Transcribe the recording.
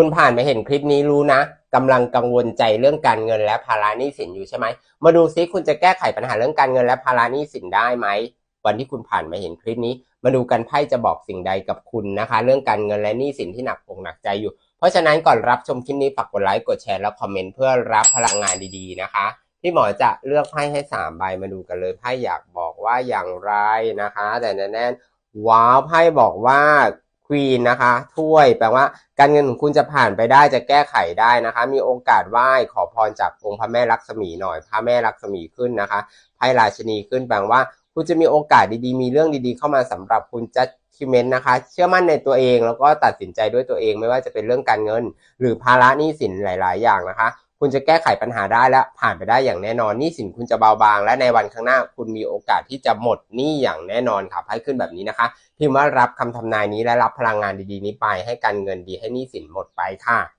คุณผ่านมาเห็นคลิปนี้รู้นะกำลังกังวลใจเรื่องการเงินและภาระหนี้สินอยู่ใช่ไหม มาดูซิคุณจะแก้ไขปัญหาเรื่องการเงินและภาระหนี้สินได้ไหม วันที่คุณผ่านมาเห็นคลิปนี้ มาดูกันไพ่จะบอกสิ่งใดกับคุณนะคะ เรื่องการเงินและหนี้สินที่หนักอกหนักใจอยู่ เพราะฉะนั้นก่อนรับชมคลิปนี้ฝากกดไลค์กดแชร์และคอมเมนต์เพื่อรับพลังงานดีๆนะคะพี่หมอจะเลือกไพ่ให้3ใบมาดูกันเลยไพ่อยากบอกว่าอย่างไรนะคะ แต่แน่นๆว้าวไพ่บอกว่า ควีนนะคะ ถ้วยแปลว่า การเงินของคุณจะผ่านไปได้จะแก้ไขได้นะคะ มีโอกาสไหว้ขอพรจากองค์พระแม่ลักษมีหน่อยพระแม่ลักษมีขึ้นนะคะไพ่ราชนีขึ้นแปลว่า คุณจะมีโอกาสดีๆ มีเรื่องดีๆ เข้ามาสำหรับคุณจัดคิเมนนะคะ เชื่อมั่นในตัวเองแล้วก็ตัดสินใจด้วยตัวเองไม่ว่าจะเป็นเรื่องการเงิน หรือภาระหนี้สินหลาย ๆ อย่างนะคะ คุณจะแก้ไขปัญหาได้และผ่านไปได้อย่างแน่นอนหนี้สินคุณจะเบาบาง และในวันข้างหน้าคุณมีโอกาสที่จะหมดหนี้อย่างแน่นอนค่ะให้ขึ้นแบบนี้นะคะพิมพ์ว่ารับคำทำนายนี้และรับพลังงานดีๆ นี้ไปให้การเงินดีให้หนี้สินหมดไปค่ะ